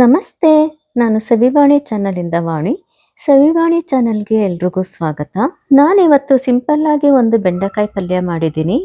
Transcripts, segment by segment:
ನಮಸ್ತೆ, ನಾನು ಸವಿವಾಣಿ ಚಾನಲಿಂದ ವಾಣಿ. ಸವಿವಾಣಿ ಚಾನಲ್ಗೆ ಎಲ್ರಿಗೂ ಸ್ವಾಗತ. ನಾನಿವತ್ತು ಸಿಂಪಲ್ ಆಗಿ ಒಂದು ಬೆಂಡೆಕಾಯಿ ಪಲ್ಯ ಮಾಡಿದ್ದೀನಿ.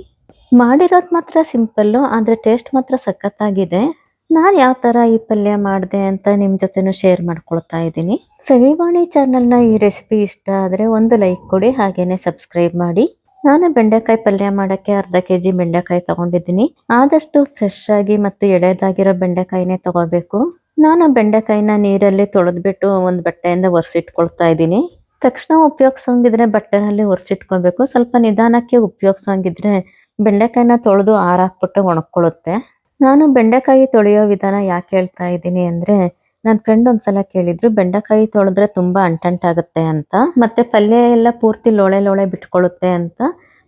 ಮಾಡಿರೋದು ಮಾತ್ರ ಸಿಂಪಲ್ಲು, ಆದರೆ ಟೇಸ್ಟ್ ಮಾತ್ರ ಸಖತ್ತಾಗಿದೆ. ನಾನು ಯಾವ ಥರ ಈ ಪಲ್ಯ ಮಾಡಿದೆ ಅಂತ ನಿಮ್ಮ ಜೊತೆನೂ ಶೇರ್ ಮಾಡ್ಕೊಳ್ತಾ ಇದ್ದೀನಿ. ಸವಿವಾಣಿ ಚಾನಲ್ನ ಈ ರೆಸಿಪಿ ಇಷ್ಟ ಆದರೆ ಒಂದು ಲೈಕ್ ಕೊಡಿ, ಹಾಗೇನೆ ಸಬ್ಸ್ಕ್ರೈಬ್ ಮಾಡಿ. ನಾನು ಬೆಂಡೆಕಾಯಿ ಪಲ್ಯ ಮಾಡೋಕ್ಕೆ ಅರ್ಧ ಕೆ ಜಿ ಬೆಂಡೆಕಾಯಿ ತಗೊಂಡಿದ್ದೀನಿ. ಆದಷ್ಟು ಫ್ರೆಶ್ ಆಗಿ ಮತ್ತು ಎಳೆದಾಗಿರೋ ಬೆಂಡೆಕಾಯಿನೇ ತಗೋಬೇಕು. ನಾನು ಬೆಂಡೆಕಾಯಿನ ನೀರಲ್ಲಿ ತೊಳೆದ್ಬಿಟ್ಟು ಒಂದು ಬಟ್ಟೆಯಿಂದ ಒರೆಸಿಟ್ಕೊಳ್ತಾ ಇದ್ದೀನಿ. ತಕ್ಷಣ ಉಪಯೋಗಿಸೋಂಗಿದ್ರೆ ಬಟ್ಟೆನಲ್ಲಿ ಒರೆಸಿಟ್ಕೋಬೇಕು ಸ್ವಲ್ಪ ನಿಧಾನಕ್ಕೆ ಉಪಯೋಗಿಸೋಂಗಿದ್ರೆ ಬೆಂಡೆಕಾಯಿನ ತೊಳೆದು ಆರಾಕ್ಬಿಟ್ಟು ಒಣಕೊಳ್ಳುತ್ತೆ ನಾನು ಬೆಂಡೆಕಾಯಿ ತೊಳೆಯೋ ವಿಧಾನ ಯಾಕೆ ಹೇಳ್ತಾ ಇದ್ದೀನಿ ಅಂದರೆ ನನ್ನ ಫ್ರೆಂಡ್ ಒಂದ್ಸಲ ಕೇಳಿದ್ರು, ಬೆಂಡೆಕಾಯಿ ತೊಳೆದ್ರೆ ತುಂಬಾ ಅಂಟಂಟಾಗುತ್ತೆ ಅಂತ. ಮತ್ತೆ ಪಲ್ಯ ಎಲ್ಲ ಪೂರ್ತಿ ಲೋಳೆ ಲೋಳೆ ಬಿಟ್ಕೊಳ್ಳುತ್ತೆ ಅಂತ.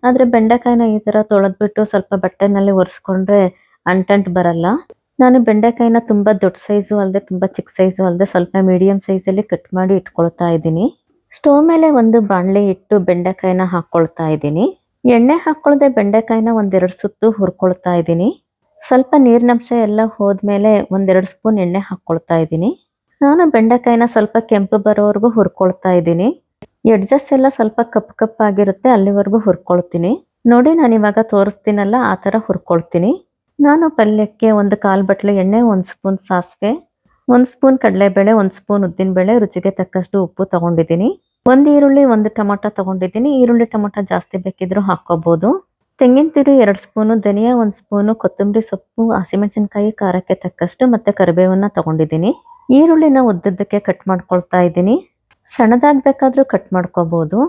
ಆದ್ರೆ ಬೆಂಡೆಕಾಯಿನ ಈ ತರ ತೊಳೆದ್ಬಿಟ್ಟು ಸ್ವಲ್ಪ ಬಟ್ಟೆನಲ್ಲಿ ಒರೆಸ್ಕೊಂಡ್ರೆ ಅಂಟಂಟ್ ಬರಲ್ಲ. ನಾನು ಬೆಂಡೆಕಾಯಿನ ತುಂಬಾ ದೊಡ್ಡ ಸೈಜು ಅಲ್ಲದೆ ತುಂಬಾ ಚಿಕ್ಕ ಸೈಜು ಅಲ್ಲದೆ ಸ್ವಲ್ಪ ಮೀಡಿಯಂ ಸೈಜಲ್ಲಿ ಕಟ್ ಮಾಡಿ ಇಟ್ಕೊಳ್ತಾ ಇದ್ದೀನಿ. ಸ್ಟವ್ ಮೇಲೆ ಒಂದು ಬಾಣಲೆ ಇಟ್ಟು ಬೆಂಡೆಕಾಯಿನ ಹಾಕ್ಕೊಳ್ತಾ ಇದ್ದೀನಿ. ಎಣ್ಣೆ ಹಾಕ್ಕೊಳ್ಳದೆ ಬೆಂಡೆಕಾಯಿನ ಒಂದೆರಡು ಸುತ್ತು ಹುರ್ಕೊಳ್ತಾ ಇದ್ದೀನಿ. ಸ್ವಲ್ಪ ನೀರಿನಂಶ ಎಲ್ಲ ಹೋದ್ಮೇಲೆ ಒಂದೆರಡು ಸ್ಪೂನ್ ಎಣ್ಣೆ ಹಾಕ್ಕೊಳ್ತಾ ಇದ್ದೀನಿ. ನಾನು ಬೆಂಡೆಕಾಯಿನ ಸ್ವಲ್ಪ ಕೆಂಪು ಬರೋವರೆಗೂ ಹುರ್ಕೊಳ್ತಾ ಇದ್ದೀನಿ. ಎಡ್ಜಸ್ ಎಲ್ಲ ಸ್ವಲ್ಪ ಕಪ್ ಕಪ್ಪಾಗಿರುತ್ತೆ ಅಲ್ಲಿವರೆಗೂ ಹುರ್ಕೊಳ್ತೀನಿ. ನೋಡಿ ನಾನು ಇವಾಗ ತೋರಿಸ್ತೀನಲ್ಲ, ಆ ಥರ ಹುರ್ಕೊಳ್ತೀನಿ. ನಾನು ಪಲ್ಯಕ್ಕೆ ಒಂದು ಕಾಲು ಬಟ್ಲು ಎಣ್ಣೆ, ಒಂದು ಸ್ಪೂನ್ ಸಾಸಿವೆ, ಒಂದು ಸ್ಪೂನ್ ಕಡಲೆಬೇಳೆ, ಒಂದು ಸ್ಪೂನ್ ಉದ್ದಿನಬೇಳೆ, ರುಚಿಗೆ ತಕ್ಕಷ್ಟು ಉಪ್ಪು ತಗೊಂಡಿದ್ದೀನಿ. ಒಂದು ಈರುಳ್ಳಿ, ಒಂದು ಟೊಮೊಟೊ ತಗೊಂಡಿದ್ದೀನಿ. ಈರುಳ್ಳಿ, ಟೊಮೊಟೊ ಜಾಸ್ತಿ ಬೇಕಿದ್ರೂ ಹಾಕ್ಕೋಬೋದು. ತೆಂಗಿನ ತಿರು ಎರಡು ಸ್ಪೂನು, ಧನಿಯಾ ಒಂದು ಸ್ಪೂನು, ಕೊತ್ತಂಬರಿ ಸೊಪ್ಪು, ಹಸಿಮೆಣಸಿನಕಾಯಿ, ಖಾರಕ್ಕೆ ತಕ್ಕಷ್ಟು ಮತ್ತೆ ಕರಿಬೇವನ್ನ ತಗೊಂಡಿದ್ದೀನಿ. ಈರುಳ್ಳಿನ ಉದ್ದದ್ದಕ್ಕೆ ಕಟ್ ಮಾಡ್ಕೊಳ್ತಾ ಇದ್ದೀನಿ. ಸಣ್ಣದಾಗಬೇಕಾದ್ರೂ ಕಟ್ ಮಾಡ್ಕೋಬೋದು.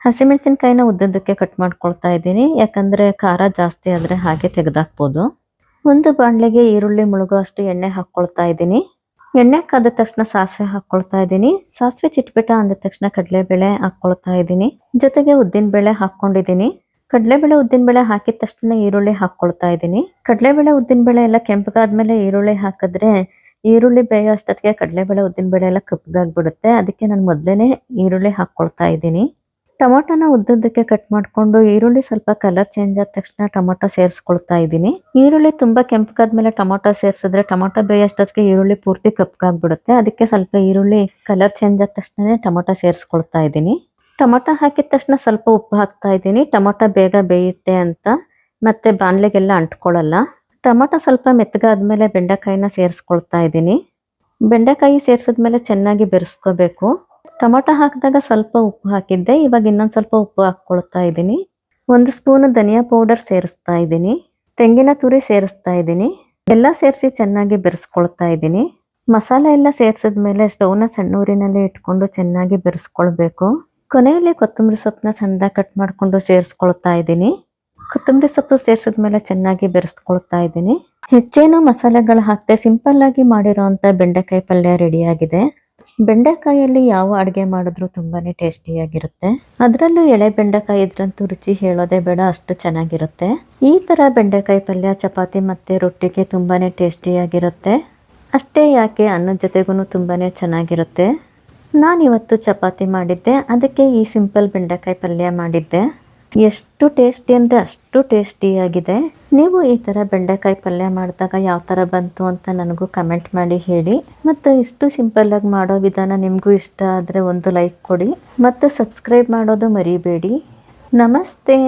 ಹಸಿಮೆಣಸಿನಕಾಯಿನ ಉದ್ದದ್ದಕ್ಕೆ ಕಟ್ ಮಾಡ್ಕೊಳ್ತಾ ಇದ್ದೀನಿ. ಯಾಕಂದರೆ ಖಾರ ಜಾಸ್ತಿ ಆದರೆ ಹಾಗೆ ತೆಗೆದಾಕ್ಬೋದು. ಒಂದು ಬಾಣಲೆಗೆ ಈರುಳ್ಳಿ ಮುಳುಗುವಷ್ಟು ಎಣ್ಣೆ ಹಾಕ್ಕೊಳ್ತಾ ಇದ್ದೀನಿ. ಎಣ್ಣೆ ಕಾದ ತಕ್ಷಣ ಸಾಸಿವೆ ಹಾಕ್ಕೊಳ್ತಾ ಇದ್ದೀನಿ. ಸಾಸಿವೆ ಚಿಟ್ಬಿಟ ಅಂದ ತಕ್ಷಣ ಕಡಲೆಬೇಳೆ ಹಾಕ್ಕೊಳ್ತಾ ಇದ್ದೀನಿ. ಜೊತೆಗೆ ಉದ್ದಿನಬೇಳೆ ಹಾಕ್ಕೊಂಡಿದ್ದೀನಿ. ಕಡಲೆಬೇಳೆ ಉದ್ದಿನಬೇಳೆ ಹಾಕಿದ ತಕ್ಷಣ ಈರುಳ್ಳಿ ಹಾಕ್ಕೊಳ್ತಾ ಇದ್ದೀನಿ. ಕಡಲೆಬೇಳೆ ಉದ್ದಿನಬೇಳೆ ಎಲ್ಲ ಕೆಂಪಗಾದ್ಮೇಲೆ ಈರುಳ್ಳಿ ಹಾಕಿದ್ರೆ ಈರುಳ್ಳಿ ಬೇಯೋ ಅಷ್ಟೊತ್ತಿಗೆ ಕಡಲೆಬೇಳೆ ಉದ್ದಿನಬೇಳೆ ಎಲ್ಲ ಕಪ್ಪಗಾಗ್ಬಿಡುತ್ತೆ ಅದಕ್ಕೆ ನಾನು ಮೊದಲೇ ಈರುಳ್ಳಿ ಹಾಕ್ಕೊಳ್ತಾ ಇದ್ದೀನಿ. ಟೊಮೊಟೊನ ಉದ್ದುದ್ದಕ್ಕೆ ಕಟ್ ಮಾಡಿಕೊಂಡು ಈರುಳ್ಳಿ ಸ್ವಲ್ಪ ಕಲರ್ ಚೇಂಜ್ ಆದ ತಕ್ಷಣ ಟೊಮೊಟೊ ಸೇರಿಸ್ಕೊಳ್ತಾ ಇದ್ದೀನಿ. ಈರುಳ್ಳಿ ತುಂಬ ಕೆಂಪಗಾದ್ಮೇಲೆ ಟೊಮೊಟೊ ಸೇರಿಸಿದ್ರೆ ಟೊಮೊಟೊ ಬೇಯಷ್ಟೊತ್ತಿಗೆ ಈರುಳ್ಳಿ ಪೂರ್ತಿ ಕಪ್ಪಗಾಗ್ಬಿಡುತ್ತೆ ಅದಕ್ಕೆ ಸ್ವಲ್ಪ ಈರುಳ್ಳಿ ಕಲರ್ ಚೇಂಜ್ ಆದ ತಕ್ಷಣ ಟೊಮೊಟೊ ಸೇರಿಸ್ಕೊಳ್ತಾ ಇದ್ದೀನಿ. ಟೊಮೊಟೊ ಹಾಕಿದ ತಕ್ಷಣ ಸ್ವಲ್ಪ ಉಪ್ಪು ಹಾಕ್ತಾ ಇದ್ದೀನಿ. ಟೊಮೊಟೊ ಬೇಗ ಬೇಯುತ್ತೆ ಅಂತ ಮತ್ತೆ ಬಾಣಲೆಗೆಲ್ಲ ಅಂಟ್ಕೊಳ್ಳಲ್ಲ. ಟೊಮೊಟೊ ಸ್ವಲ್ಪ ಮೆತ್ತಗಾದ್ಮೇಲೆ ಬೆಂಡೆಕಾಯಿನ ಸೇರಿಸ್ಕೊಳ್ತಾ ಇದ್ದೀನಿ. ಬೆಂಡೆಕಾಯಿ ಸೇರಿಸಿದ್ಮೇಲೆ ಚೆನ್ನಾಗಿ ಬೆರೆಸ್ಕೋಬೇಕು. ಟೊಮೊಟೊ ಹಾಕಿದಾಗ ಸ್ವಲ್ಪ ಉಪ್ಪು ಹಾಕಿದ್ದೆ, ಇವಾಗ ಇನ್ನೊಂದು ಸ್ವಲ್ಪ ಉಪ್ಪು ಹಾಕ್ಕೊಳ್ತಾ ಇದ್ದೀನಿ. ಒಂದು ಸ್ಪೂನ್ ಧನಿಯಾ ಪೌಡರ್ ಸೇರಿಸ್ತಾ ಇದ್ದೀನಿ. ತೆಂಗಿನ ತುರಿ ಸೇರಿಸ್ತಾ ಇದ್ದೀನಿ. ಎಲ್ಲ ಸೇರಿಸಿ ಚೆನ್ನಾಗಿ ಬೆರೆಸ್ಕೊಳ್ತಾ ಇದ್ದೀನಿ. ಮಸಾಲೆ ಎಲ್ಲ ಸೇರಿಸಿದ ಮೇಲೆ ಸಣ್ಣ ಊರಿನಲ್ಲಿ ಇಟ್ಕೊಂಡು ಚೆನ್ನಾಗಿ ಬೆರೆಸ್ಕೊಳ್ಬೇಕು. ಕೊನೆಯಲ್ಲಿ ಕೊತ್ತಂಬರಿ ಸೊಪ್ಪನ್ನ ಸಣ್ಣದಾಗಿ ಕಟ್ ಮಾಡಿಕೊಂಡು ಸೇರಿಸ್ಕೊಳ್ತಾ ಇದ್ದೀನಿ. ಕೊತ್ತಂಬರಿ ಸೊಪ್ಪು ಸೇರಿಸಿದ ಮೇಲೆ ಚೆನ್ನಾಗಿ ಬೆರೆಸ್ಕೊಳ್ತಾ ಇದ್ದೀನಿ. ಹೆಚ್ಚೇನು ಮಸಾಲೆಗಳು ಹಾಕದೆ ಸಿಂಪಲ್ ಆಗಿ ಮಾಡಿರೋಂಥ ಬೆಂಡೆಕಾಯಿ ಪಲ್ಯ ರೆಡಿಯಾಗಿದೆ. ಬೆಂಡೆಕಾಯಲ್ಲಿ ಯಾವ ಅಡುಗೆ ಮಾಡಿದ್ರೂ ತುಂಬಾ ಟೇಸ್ಟಿಯಾಗಿರುತ್ತೆ. ಅದರಲ್ಲೂ ಎಳೆ ಬೆಂಡೆಕಾಯಿ ಇದ್ರಂತೂ ರುಚಿ ಹೇಳೋದೇ ಬೇಡ, ಅಷ್ಟು ಚೆನ್ನಾಗಿರುತ್ತೆ. ಈ ಥರ ಬೆಂಡೆಕಾಯಿ ಪಲ್ಯ, ಚಪಾತಿ ಮತ್ತು ರೊಟ್ಟಿಗೆ ತುಂಬಾ ಟೇಸ್ಟಿಯಾಗಿರುತ್ತೆ. ಅಷ್ಟೇ ಯಾಕೆ ಅನ್ನದ ಜೊತೆಗೂ ತುಂಬಾ ಚೆನ್ನಾಗಿರುತ್ತೆ. ನಾನಿವತ್ತು ಚಪಾತಿ ಮಾಡಿದ್ದೆ, ಅದಕ್ಕೆ ಈ ಸಿಂಪಲ್ ಬೆಂಡೆಕಾಯಿ ಪಲ್ಯ ಮಾಡಿದ್ದೆ. ಎಷ್ಟು ಟೇಸ್ಟಿ ಅಂದರೆ ಅಷ್ಟು ಟೇಸ್ಟಿಯಾಗಿದೆ ನೀವು ಈ ಥರ ಬೆಂಡೆಕಾಯಿ ಪಲ್ಯ ಮಾಡಿದಾಗ ಯಾವ ಥರ ಬಂತು ಅಂತ ನನಗೂ ಕಮೆಂಟ್ ಮಾಡಿ ಹೇಳಿ. ಮತ್ತು ಇಷ್ಟು ಸಿಂಪಲ್ಲಾಗಿ ಮಾಡೋ ವಿಧಾನ ನಿಮಗೂ ಇಷ್ಟ ಆದರೆ ಒಂದು ಲೈಕ್ ಕೊಡಿ. ಮತ್ತು ಸಬ್ಸ್ಕ್ರೈಬ್ ಮಾಡೋದು ಮರಿಬೇಡಿ. ನಮಸ್ತೆ.